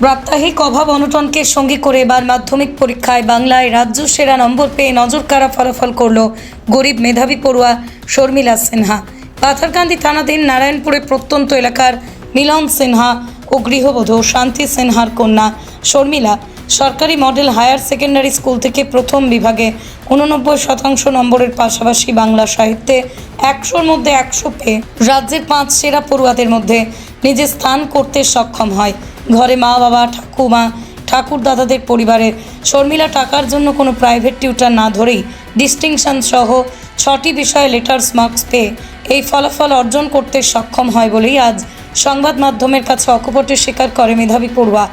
প্রাত্যহিক অভাব অনটনকে সঙ্গী করে এবার মাধ্যমিক পরীক্ষায় বাংলায় রাজ্য সেরা নম্বর পেয়ে নজরকাড়া ফলাফল করল গরিব মেধাবী পড়ুয়া শর্মিলা সিনহা। পাথারকান্দি থানাধীন নারায়ণপুরে প্রত্যন্ত এলাকার মিলন সিনহা ও গৃহবধূ শান্তি সিনহার কন্যা শর্মিলা সরকারি মডেল হায়ার সেকেন্ডারি স্কুল থেকে প্রথম বিভাগে উননব্বই শতাংশ নম্বরের পাশাপাশি বাংলা সাহিত্যে একশোর মধ্যে একশো পেয়ে রাজ্যের পাঁচ সেরা পড়ুয়াদের মধ্যে নিজের স্থান করতে সক্ষম হয়। ঘরে মা বাবা, ঠাকুমা, ঠাকুর দাদাদের পরিবারের শর্মিলা টাকার জন্য কোনো প্রাইভেট টিউটার না ধরেই ডিস্টিংশন সহ ছটি বিষয়ে লেটার্স মার্কস পেয়ে এই ফলাফল অর্জন করতে সক্ষম হয় বলেই আজ সংবাদ মাধ্যমের কাছে অকপটে স্বীকার করে মেধাবী পড়ুয়া।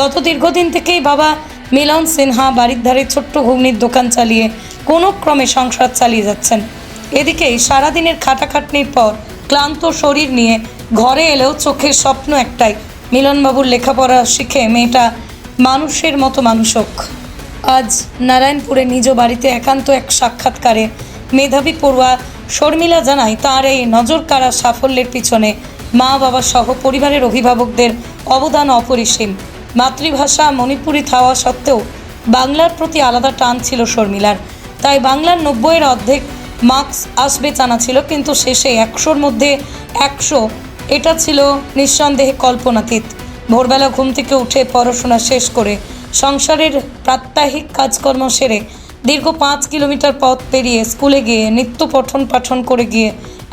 গত দীর্ঘদিন থেকেই বাবা মিলন সিনহা বাড়ির ধারে ছোট্ট ঘুগনির দোকান চালিয়ে কোনো ক্রমে সংসার চালিয়ে যাচ্ছেন। এদিকেই সারাদিনের খাটাখাটনির পর ক্লান্ত শরীর নিয়ে ঘরে এলেও চোখের স্বপ্ন একটাই মিলনবাবুর লেখাপড়া শিখে মেয়েটা মানুষের মতো মানুষ হোক। আজ নারায়ণপুরে নিজ বাড়িতে একান্ত এক সাক্ষাৎকারে মেধাবী পড়ুয়া শর্মিলা জানায়, তার এই নজর কাড়া সাফল্যের পিছনে মা বাবা সহ পরিবারের অভিভাবকদের অবদান অপরিসীম। মাতৃভাষা মণিপুরি থাওয়া সত্ত্বেও বাংলার প্রতি আলাদা টান ছিল শর্মিলার। তাই বাংলার নব্বইয়ের অর্ধেক মার্কস আসবে জানা ছিল, কিন্তু শেষে একশোর মধ্যে একশো এটা ছিল নিঃসন্দেহে কল্পনাতীত। ভোরবেলা ঘুম থেকে উঠে পড়াশোনা শেষ করে সংসারের প্রাত্যহিক কাজকর্ম সেরে দীর্ঘ পাঁচ কিলোমিটার পথ পেরিয়ে স্কুলে গিয়ে নিত্য পঠন পাঠন করে গিয়ে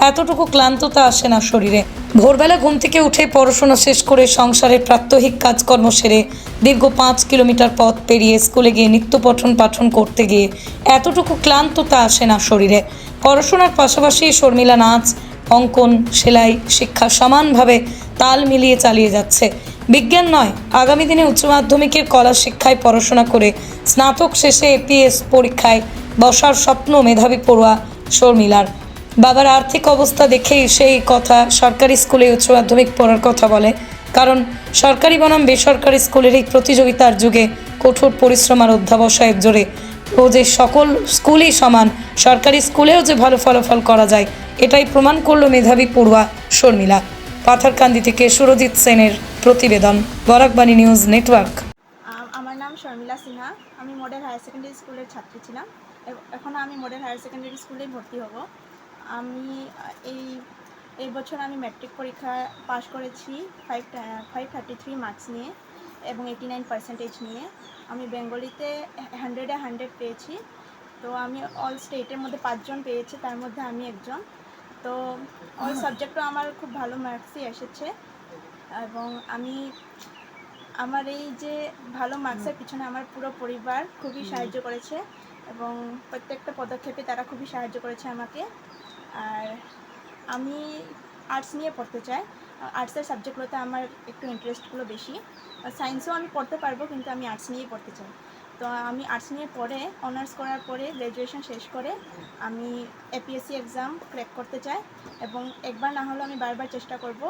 এতটুকু ক্লান্ততা আসে না শরীরে। ভোরবেলা ঘুম থেকে উঠে পড়াশোনা শেষ করে সংসারের প্রাত্যহিক কাজকর্ম সেরে দীর্ঘ পাঁচ কিলোমিটার পথ পেরিয়ে স্কুলে গিয়ে নিত্য পঠন পাঠন করতে গিয়ে এতটুকু ক্লান্ততা আসে না শরীরে। পড়াশোনার পাশাপাশি শর্মিলা নাচ অঙ্কন, সেলাই, শিক্ষা সমানভাবে তাল মিলিয়ে চালিয়ে যাচ্ছে। বিজ্ঞান নয়, আগামী দিনে উচ্চ মাধ্যমিকের কলা শিক্ষায় পড়াশোনা করে স্নাতক শেষে এপিএস পরীক্ষায় বসার স্বপ্ন মেধাবী পড়ুয়া শর্মিলার। বাবার আর্থিক অবস্থা দেখেই সেই কথা সরকারি স্কুলে উচ্চ মাধ্যমিক পড়ার কথা বলে। কারণ সরকারি বনাম বেসরকারি স্কুলের এই প্রতিযোগিতার যুগে কঠোর পরিশ্রম আর অধ্যাবসায়ের জোরে ও যে সকল স্কুলই সমান, সরকারি স্কুলেও যে ভালো ফলাফল করা যায়, এটাই প্রমাণ করল মেধাবী পড়ুয়া শর্মিলা। পাথারকান্দি থেকে সুরজিৎ সেনের প্রতিবেদন, বরাকবাণী নিউজ নেটওয়ার্ক। আমার নাম শর্মিলা সিনহা, আমি মডেল হায়ার সেকেন্ডারি স্কুলের ছাত্রী ছিলাম। এখন আমি মডেল হায়ার সেকেন্ডারি স্কুলেই ভর্তি হব। আমি এই এই বছর আমি ম্যাট্রিক পরীক্ষা পাশ করেছি, five five thirty three marks নিয়ে। এবং এইটি নাইন পার্সেন্টেজ নিয়ে আমি বেঙ্গলিতে হান্ড্রেডে হান্ড্রেড পেয়েছি। তো আমি অল স্টেটের মধ্যে পাঁচজন পেয়েছি তার মধ্যে আমি একজন। তো অল সাবজেক্টও আমার খুব ভালো মার্কসই এসেছে। এবং আমি আমার এই যে ভালো মার্কসের পিছনে আমার পুরো পরিবার খুবই সাহায্য করেছে এবং প্রত্যেকটা পদক্ষেপে তারা খুবই সাহায্য করেছে আমাকে। আর আমি আর্টস নিয়ে পড়তে চাই। আর্টসের সাবজেক্টগুলোতে আমার একটু ইন্টারেস্টগুলো বেশি। সায়েন্সও আমি পড়তে পারব, কিন্তু আমি আর্টস নিয়েই পড়তে চাই। তো আমি আর্টস নিয়ে পড়ে অনার্স করার পরে গ্র্যাজুয়েশন শেষ করে, আমি এপিএসসি এক্সাম ক্র্যাক করতে চাই এবং একবার না হলেও আমি বারবার চেষ্টা করব।